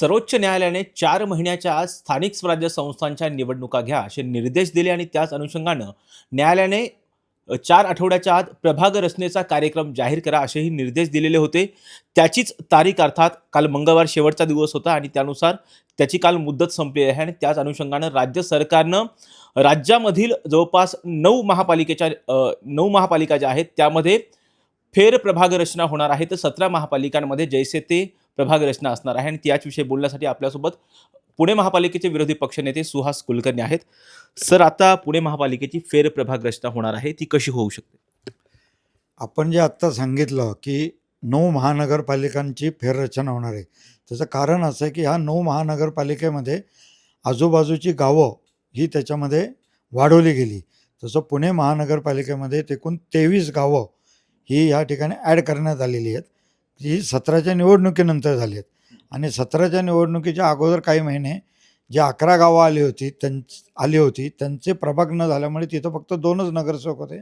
सर्वोच्च न्यायालयाने चार महिन्याच्या आज स्थानिक स्वराज्य संस्थांच्या निवडणुका घ्या असे निर्देश दिले आणि त्याच अनुषंगानं न्यायालयाने चार आठवड्याच्या आत प्रभाग रचनेचा कार्यक्रम जाहीर करा असेही निर्देश दिलेले होते. त्याचीच तारीख अर्थात काल मंगळवार शेवटचा दिवस होता आणि त्यानुसार त्याची काल मुदत संपली आहे आणि त्याच अनुषंगानं राज्य सरकारनं राज्यामधील जवळपास नऊ महापालिकेच्या नऊ महापालिका ज्या आहेत त्यामध्ये फेर प्रभाग रचना होणार आहे. तर सतरा महापालिकांमध्ये जैसे ते प्रभाग रचना असणार आहे. आणि त्याच विषयी बोलण्यासाठी आपल्यासोबत पुणे महापालिकेचे विरोधी पक्षनेते सुहास कुलकर्णी आहेत. सर आता पुणे महापालिकेची फेर प्रभाग रचना होणार आहे. ती कशी होऊ शकते? आपण जे आत्ता सांगितलं की नऊ महानगरपालिकांची फेररचना होणार आहे. त्याचं कारण असं आहे की ह्या नऊ महानगरपालिकेमध्ये आजूबाजूची गावं ही त्याच्यामध्ये वाढवली गेली. तसं पुणे महानगरपालिकेमध्ये एकूण तेवीस गावं ही ह्या ठिकाणी ॲड करण्यात आलेली आहेत. जी सतराच्या निवडणुकीनंतर झाली आहेत. आणि सतराच्या निवडणुकीच्या अगोदर काही महिने जे अकरा गावं आली होती त्यां आली होती त्यांचे प्रभाग न झाल्यामुळे तिथं फक्त दोनच नगरसेवक होते.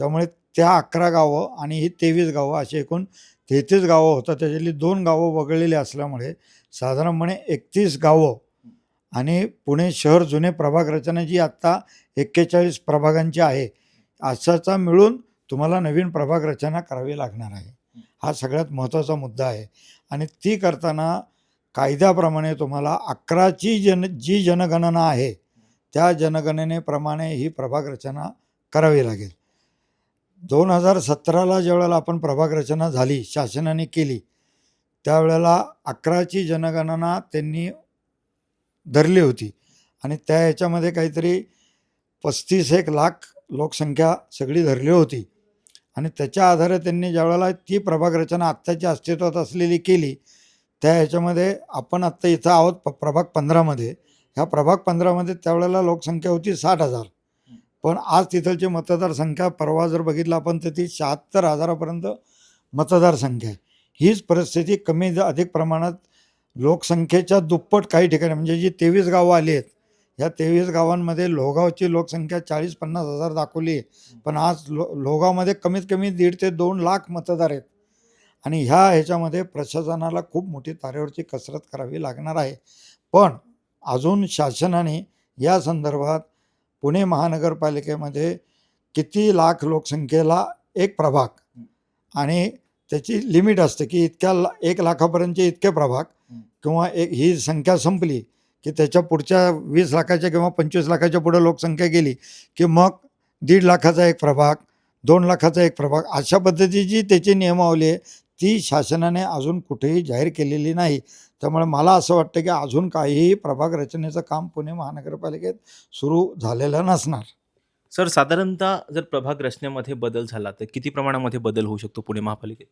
त्यामुळे त्या अकरा गावं आणि ही तेवीस गावं अशी एकूण तेहतीस गावं होतात त्याच्यातली दोन गावं वगळलेली असल्यामुळे साधारणपणे एकतीस गावं आणि पुणे शहर जुने प्रभाग रचना जी आत्ता एक्केचाळीस प्रभागांची आहे अशाचा मिळून तुम्हाला नवीन प्रभाग रचना करावी लागणार आहे. हा सगळ्यात महत्त्वाचा मुद्दा आहे. आणि ती करताना कायद्याप्रमाणे तुम्हाला अकराची जन जी जनगणना आहे त्या जनगणनेप्रमाणे ही प्रभाग रचना करावी लागेल. दोन हजार सतराला ज्यावेळेला आपण प्रभाग रचना झाली शासनाने केली त्यावेळेला अकराची जनगणना त्यांनी धरली होती. आणि त्या ह्याच्यामध्ये काहीतरी पस्तीस एक लाख लोकसंख्या सगळी धरली होती. आणि त्याच्या आधारे त्यांनी ज्यावेळेला ती प्रभाग रचना आत्ताची अस्तित्वात असलेली केली त्या ह्याच्यामध्ये आपण आत्ता इथं आहोत प प्रभाग पंधरामध्ये. ह्या प्रभाग पंधरामध्ये त्यावेळेला लोकसंख्या होती साठ हजार. पण आज तिथलची मतदारसंख्या परवा जर बघितलं आपण तर ती शहात्तर हजारापर्यंत मतदारसंख्या आहे. हीच परिस्थिती कमी अधिक प्रमाणात लोकसंख्येच्या दुप्पट काही ठिकाणी म्हणजे जी तेवीस गावं आली आहेत ह्या तेवीस गावांमध्ये लोहगावची लोकसंख्या चाळीस पन्नास हजार दाखवली आहे. पण आज लो लोहगावमध्ये कमीत कमी दीड ते दोन लाख मतदार आहेत. आणि ह्या ह्याच्यामध्ये प्रशासनाला खूप मोठी तारेवरची कसरत करावी लागणार आहे. पण अजून शासनाने या संदर्भात पुणे महानगरपालिकेमध्ये किती लाख लोकसंख्येला एक प्रभाग आणि त्याची लिमिट असते की इतक्या ला एक लाखापर्यंतचे इतके प्रभाग किंवा एक ही संख्या संपली की त्याच्या पुढच्या वीस लाखाच्या किंवा पंचवीस लाखाच्या पुढे लोकसंख्या गेली की मग दीड लाखाचा एक प्रभाग दोन लाखाचा एक प्रभाग अशा पद्धतीची त्याची नियमावली आहे ती शासनाने अजून कुठेही जाहीर केलेली नाही. त्यामुळे मला असं वाटतं की अजून काहीही प्रभाग रचनेचं काम पुणे महानगरपालिकेत सुरू झालेलं नसणार. सर साधारणतः जर प्रभाग रचनेमध्ये बदल झाला तर किती प्रमाणामध्ये बदल होऊ शकतो पुणे महापालिकेत?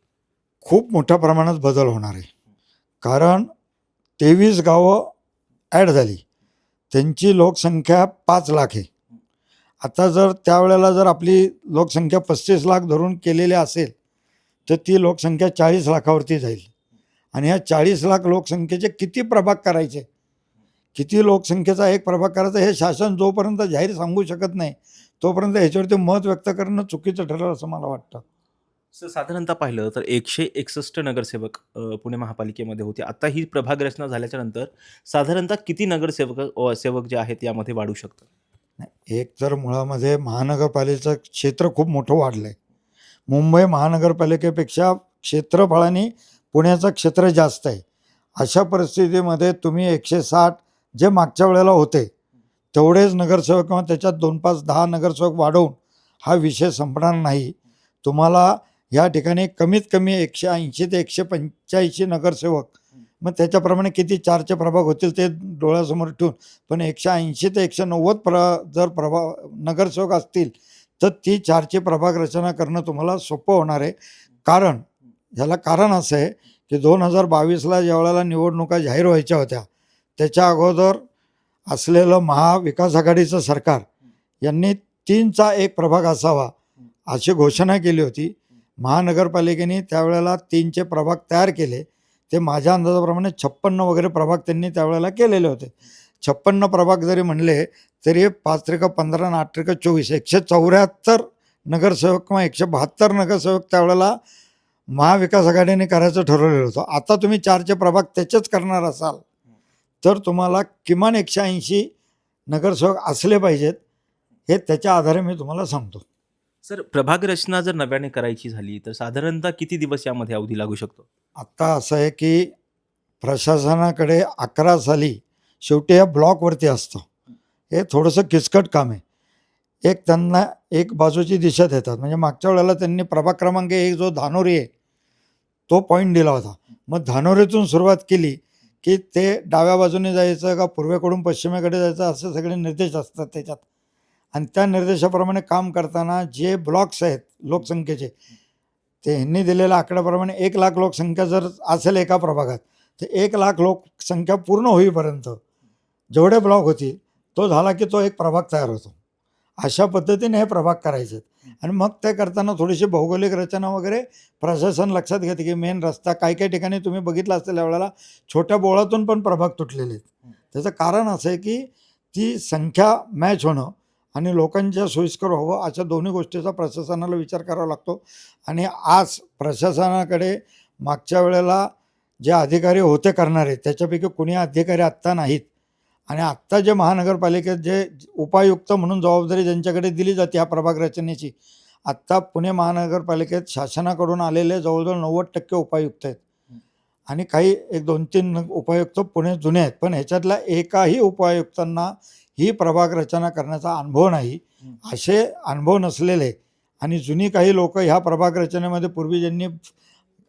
खूप मोठ्या प्रमाणात बदल होणार आहे. कारण तेवीस गावं ॲड झाली. त्यांची लोकसंख्या पाच लाख आहे. आता जर त्यावेळेला जर आपली लोकसंख्या पस्तीस लाख धरून केलेली असेल तर ती लोकसंख्या चाळीस लाखावरती जाईल. आणि ह्या चाळीस लाख लोकसंख्येचे किती प्रभाग करायचे? किती लोकसंख्येचा एक प्रभाग करायचा हे शासन जोपर्यंत जाहीर सांगू शकत नाही तोपर्यंत ह्याच्यावरती मत व्यक्त करणं चुकीचं ठरेल असं मला वाटतं. सर साधारणतः पाहिलं तर एकशे एकसष्ट नगरसेवक अ, पुणे महापालिकेमध्ये होते. आता ही प्रभाग रचना झाल्याच्यानंतर साधारणतः किती नगरसेवक अ, सेवक जे आहेत यामध्ये वाढू शकतात नाही, एक तर मुळामध्ये महानगरपालिकेचं क्षेत्र खूप मोठं वाढलं आहे मुंबई महानगरपालिकेपेक्षा क्षेत्रफळाने पुण्याचं क्षेत्र जास्त आहे. अशा परिस्थितीमध्ये तुम्ही एकशे साठ जे मागच्या वेळेला होते तेवढेच नगरसेवक किंवा त्याच्यात दोन पाच दहा नगरसेवक वाढवून हा विषय संपणार नाही. तुम्हाला या ठिकाणी कमीत कमी एकशे ऐंशी ते एकशे पंच्याऐंशी नगरसेवक मग त्याच्याप्रमाणे किती चारचे प्रभाग होतील ते डोळ्यासमोर ठेवून. पण एकशे ऐंशी ते एकशे नव्वद प्र जर प्रभाग नगरसेवक असतील तर ती चारची प्रभाग रचना करणं तुम्हाला सोपं होणार आहे. कारण ह्याला कारण असं आहे की दोन हजार बावीसला ज्या वेळेला निवडणुका जाहीर व्हायच्या होत्या. त्याच्या अगोदर असलेलं महाविकास आघाडीचं सरकार यांनी तीनचा एक प्रभाग असावा अशी घोषणा केली होती. महानगरपालिकेने त्यावेळेला तीनचे प्रभाग तयार केले. ते माझ्या अंदाजाप्रमाणे छप्पन्न वगैरे प्रभाग त्यांनी त्यावेळेला केलेले होते. छप्पन्न प्रभाग जरी म्हणले तरी पाच त्रिका पंधरा आणि आठ त्रिका चोवीस एकशे चौऱ्याहत्तर नगरसेवक किंवा एकशे बहात्तर नगरसेवक त्यावेळेला महाविकास आघाडीने करायचं ठरवलेलं होतं. आता तुम्ही चारचे प्रभाग त्याचेच करणार असाल तर तुम्हाला किमान एकशे ऐंशी नगरसेवक असले पाहिजेत हे त्याच्या आधारे मी तुम्हाला सांगतो. सर प्रभाग रचना जर नव्याने करायची झाली तर साधारणतः किती दिवस यामध्ये अवधी लागू शकतो? आत्ता असं आहे की प्रशासनाकडे अकरा साली शेवटी या ब्लॉकवरती असतं. हे थोडंसं किचकट काम आहे. एक त्यांना एक बाजूची दिशा देतात. म्हणजे मागच्या वेळेला त्यांनी प्रभाग क्रमांक एक जो धानोरी आहे तो पॉईंट दिला होता. मग धानोरीतून सुरुवात केली की ते डाव्या बाजूने जायचं का पूर्वेकडून पश्चिमेकडे जायचं असे सगळे निर्देश असतात त्याच्यात. आणि त्या निर्देशाप्रमाणे काम करताना जे ब्लॉक्स आहेत लोकसंख्येचे ते ह्यांनी दिलेल्या आकड्याप्रमाणे एक लाख लोकसंख्या जर असेल एका प्रभागात तर एक लाख लोकसंख्या पूर्ण होईपर्यंत जेवढे ब्लॉक होतील तो झाला की तो एक प्रभाग तयार होतो अशा पद्धतीने हे प्रभाग करायचे आहेत. आणि मग ते करताना थोडीशी भौगोलिक रचना वगैरे प्रशासन लक्षात घेते की मेन रस्ता काही काही ठिकाणी तुम्ही बघितलं असेल वेळेला छोट्या बोळातून पण प्रभाग तुटलेले आहेत त्याचं कारण असं आहे की ती संख्या मॅच होणं आणि लोकांच्या सोयीस्कर व्हावं अशा दोन्ही गोष्टीचा प्रशासनाला विचार करावा लागतो. आणि आज प्रशासनाकडे मागच्या वेळेला जे अधिकारी होते करणारे त्याच्यापैकी कुणी अधिकारी आत्ता नाहीत. आणि आत्ता जे महानगरपालिकेत जे उपायुक्त म्हणून जबाबदारी ज्यांच्याकडे दिली जाते ह्या प्रभाग रचनेची आत्ता पुणे महानगरपालिकेत शासनाकडून आलेले जवळजवळ नव्वद टक्के उपायुक्त आहेत. आणि काही एक दोन तीन उपायुक्त पुणे जुने आहेत. पण ह्याच्यातल्या एकाही उपायुक्तांना ही प्रभाग रचना करण्याचा अनुभव नाही असे अनुभव नसलेले आणि जुनी काही लोक ह्या प्रभाग रचनेमध्ये पूर्वी ज्यांनी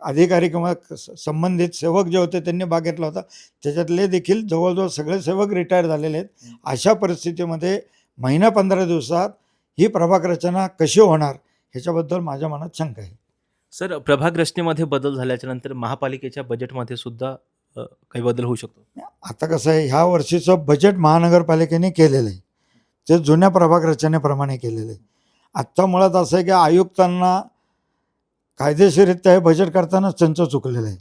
अधिकारी किंवा संबंधित सेवक जे होते त्यांनी भाग घेतला होता त्याच्यातले देखील जवळजवळ सगळे सेवक रिटायर झालेले आहेत. अशा परिस्थितीमध्ये महिना पंधरा दिवसात ही प्रभाग रचना कशी होणार ह्याच्याबद्दल माझ्या मनात शंका आहे. सर प्रभाग रचनेमध्ये बदल झाल्याच्यानंतर महापालिकेच्या बजेटमध्ये सुद्धा काही बदल होऊ शकतो. आता कसं आहे ह्या वर्षीचं बजेट महानगरपालिकेने केलेलं आहे. ते जुन्या प्रभाग रचनेप्रमाणे केलेलं आहे. आत्ता मुळात असं आहे की आयुक्तांना कायदेशीररित्या हे बजेट करतानाच त्यांचं चुकलेलं आहे.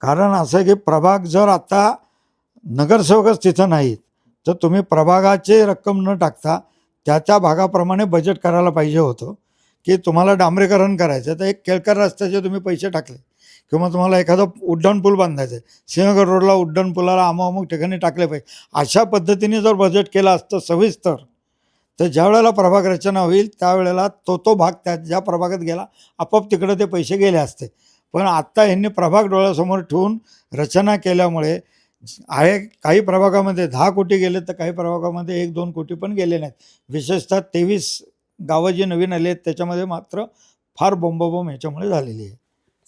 कारण असं आहे की प्रभाग जर आता नगरसेवकच तिथं नाहीत तर तुम्ही प्रभागाची रक्कम न टाकता त्या त्या भागाप्रमाणे बजेट करायला पाहिजे होतं. की तुम्हाला डांबरीकरण करायचं तर एक केळकर रस्त्याचे तुम्ही पैसे टाकले. किंवा तुम्हाला एखादा उड्डाणपूल बांधायचं आहे सिंहगड रोडला उड्डाण पुलाला अमुक अमुक ठिकाणी टाकले पाहिजे. अशा पद्धतीने जर बजेट केलं असतं सविस्तर तर ज्या वेळेला प्रभाग रचना होईल त्यावेळेला तो तो भाग त्या ज्या प्रभागात गेला आपोआप तिकडं ते पैसे गेले असते. पण आत्ता ह्यांनी प्रभाग डोळ्यासमोर ठेवून रचना केल्यामुळे आहे काही प्रभागामध्ये दहा कोटी गेले तर काही प्रभागामध्ये एक दोन कोटी पण गेले नाहीत. विशेषतः तेवीस गावं जी नवीन आली आहेत त्याच्यामध्ये मात्र फार बोंबाबोंब ह्याच्यामुळे झालेली आहे.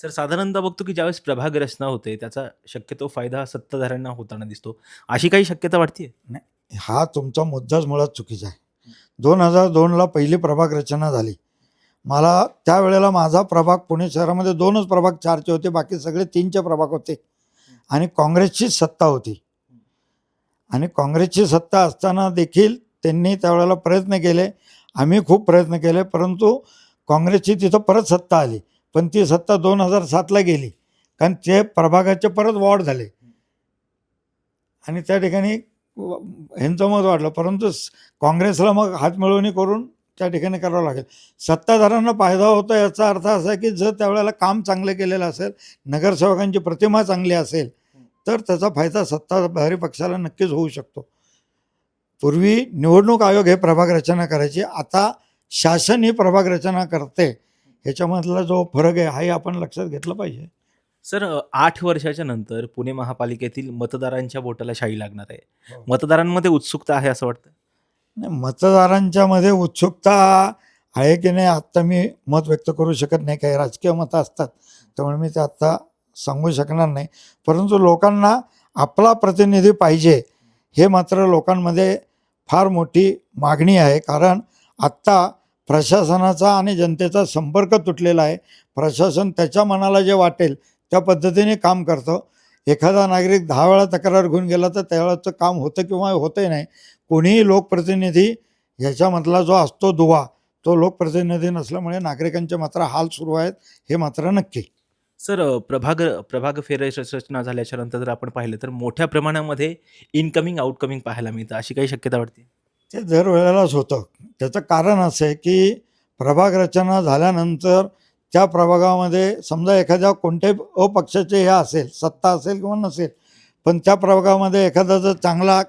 सर साधारणतः बघतो की ज्यावेळेस प्रभाग रचना होते त्याचा शक्यतो फायदा सत्ताधाऱ्यांना होताना दिसतो. अशी काही शक्यता वाटते हा तुमचा मुद्दाच मुळात चुकीचा आहे. दोन हजार दोनला पहिली प्रभाग रचना झाली. मला त्यावेळेला माझा प्रभाग पुणे शहरामध्ये दोनच प्रभाग चारचे होते बाकी सगळे तीनचे प्रभाग होते. आणि काँग्रेसची सत्ता होती. आणि काँग्रेसची सत्ता असताना देखील त्यांनी त्यावेळेला प्रयत्न केले. आम्ही खूप प्रयत्न केले परंतु काँग्रेसची तिथं परत सत्ता आली. पण ती सत्ता दोन हजार सातला गेली. कारण ते प्रभागाचे परत वॉर्ड झाले. आणि त्या ठिकाणी ह्यांचं मत वाढलं. परंतु स- काँग्रेसला मग हातमिळवणी करून त्या ठिकाणी करावं लागेल. सत्ताधाऱ्यांना फायदा होतो याचा अर्थ असा की जर त्यावेळेला काम चांगलं केलेलं असेल नगरसेवकांची प्रतिमा चांगली असेल तर त्याचा फायदा सत्ताधारी पक्षाला नक्कीच होऊ शकतो. पूर्वी निवडणूक आयोग हे प्रभाग रचना करायची. आता शासन ही प्रभाग रचना करते. ह्याच्यामधला जो फरक आहे हाही आपण लक्षात घेतलं पाहिजे. सर आठ वर्षाच्या नंतर पुणे महापालिकेतील मतदारांच्या बोटाला शाई लागणार आहे. हो. मतदारांमध्ये उत्सुकता आहे असं वाटतं? नाही, मतदारांच्या मध्ये उत्सुकता आहे की नाही आत्ता मी मत व्यक्त करू शकत नाही. काही राजकीय मतं असतात त्यामुळे मी ते आत्ता सांगू शकणार नाही. परंतु लोकांना आपला प्रतिनिधी पाहिजे हे मात्र लोकांमध्ये फार मोठी मागणी आहे. कारण आत्ता प्रशासनाचा आणि जनतेचा संपर्क तुटलेला आहे. प्रशासन त्याच्या मनाला जे वाटेल त्या पद्धतीने काम करतं. एखादा नागरिक दहा वेळा तक्रार घेऊन गेला तर त्यावेळाचं काम होतं किंवा होतंही नाही. कोणीही लोकप्रतिनिधी ह्याच्यामधला जो असतो दुवा तो लोकप्रतिनिधी नसल्यामुळे नागरिकांचे मात्र हाल सुरू आहेत हे मात्र नक्की. सर प्रभाग प्रभाग फेर रचना झाल्याच्यानंतर जर आपण पाहिलं तर मोठ्या प्रमाणामध्ये इनकमिंग आउटकमिंग पाहायला मिळतं अशी काही शक्यता वाटते? ते दरवेळेलाच होतं. त्याचं कारण असं आहे की प्रभाग रचना झाल्यानंतर त्या प्रभागामध्ये समजा एखाद्या कोणत्याही अपक्षाचे हे असेल सत्ता असेल किंवा नसेल पण त्या प्रभागामध्ये एखादा जर चांगला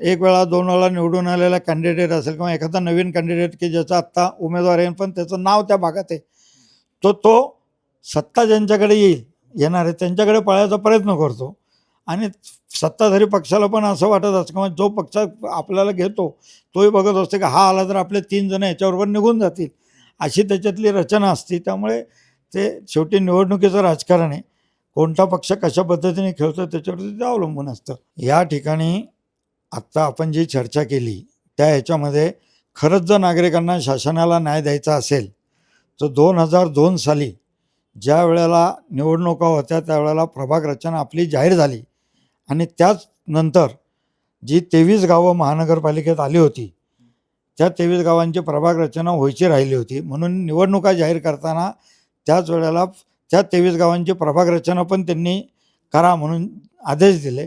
एक वेळा दोन वेळा निवडून आलेला कॅन्डिडेट असेल किंवा एखादा नवीन कॅन्डिडेट की ज्याचा आत्ता उमेदवार आहे पण त्याचं नाव त्या भागात आहे तो तो सत्ता ज्यांच्याकडे येईल येणार आहे त्यांच्याकडे पळायचा प्रयत्न करतो. आणि सत्ताधारी पक्षाला पण असं वाटत असतं किंवा जो पक्ष आपल्याला घेतो तोही बघत असतो की हा आला तर आपले तीन जण याच्याबरोबर निघून जातील. अशी त्याच्यातली रचना असते. त्यामुळे ते शेवटी निवडणुकीचं राजकारण आहे. कोणता पक्ष कशा पद्धतीने खेळतो त्याच्यावरती ते अवलंबून असतं. या ठिकाणी आत्ता आपण जी चर्चा केली त्या ह्याच्यामध्ये खरंच जर नागरिकांना शासनाला न्याय द्यायचा असेल तर दोन हजार दोन साली ज्या वेळेला निवडणुका होत्या त्यावेळेला प्रभाग रचना आपली जाहीर झाली. आणि त्याच नंतर जी तेवीस गावं महानगरपालिकेत आली होती त्या तेवीस गावांची प्रभाग रचना व्हायची राहिली होती. म्हणून निवडणुका जाहीर करताना त्याच वेळेला त्या तेवीस गावांची प्रभाग रचना पण त्यांनी करा म्हणून आदेश दिले.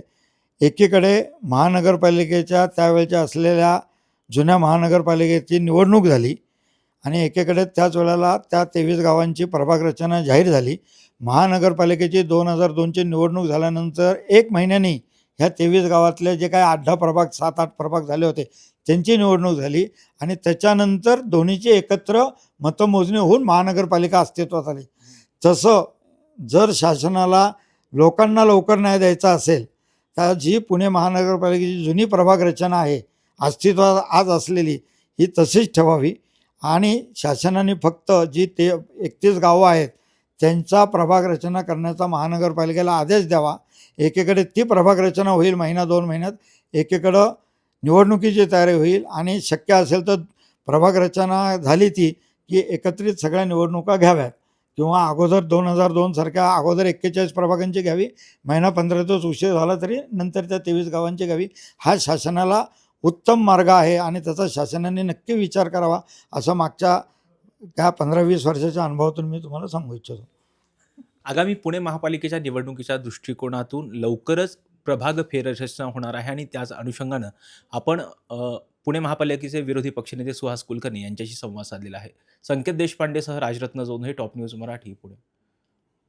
एकीकडे महानगरपालिकेच्या त्यावेळच्या असलेल्या जुन्या महानगरपालिकेची निवडणूक झाली आणि एकीकडे त्याच वेळेला त्या तेवीस गावांची प्रभाग रचना जाहीर झाली. महानगरपालिकेची दोन हजार दोनची निवडणूक झाल्यानंतर एक महिन्यानी ह्या तेवीस गावातले जे काही आठ दहा प्रभाग सात आठ प्रभाग झाले होते त्यांची निवडणूक झाली आणि त्याच्यानंतर दोन्हीची एकत्र मतमोजणी होऊन महानगरपालिका अस्तित्वात आली. तसं जर शासनाला लोकांना लवकर न्याय द्यायचा असेल तर जी पुणे महानगरपालिकेची जुनी प्रभाग रचना आहे अस्तित्वात आज असलेली ही तशीच ठेवावी. आणि शासनाने फक्त जी ते एकतीस गावं आहेत त्यांचा प्रभाग रचना करण्याचा महानगरपालिकेला आदेश द्यावा. एकीकडे ती प्रभाग रचना होईल महिना दोन महिन्यात. एकीकडं निवडणुकीची तयारी होईल आणि शक्य असेल तर प्रभाग रचना झाली ती की एकत्रित सगळ्या निवडणुका घ्याव्यात. किंवा अगोदर दोन हजार दोनसारख्या अगोदर एक्केचाळीस प्रभागांची घ्यावी. महिना पंधरा दिवस उशीर झाला तरी नंतर त्या तेवीस गावांची घ्यावी. हा शासनाला उत्तम मार्ग आहे आणि त्याचा शासनाने नक्की विचार करावा असं मागच्या त्या पंधरा वीस वर्षाच्या अनुभवातून मी तुम्हाला सांगू इच्छितो. आगामी पुणे महापालिकेच्या निवडणुकीच्या दृष्टिकोनातून लवकरच प्रभाग फेररचना होणार आहे आणि त्याच अनुषंगानं आपण पुणे महापालिकेचे विरोधी पक्षनेते सुहास कुलकर्णी यांच्याशी संवाद साधलेला आहे. Sanket देशपांडेसह Rajratna Jondhale top news Marathi Pune.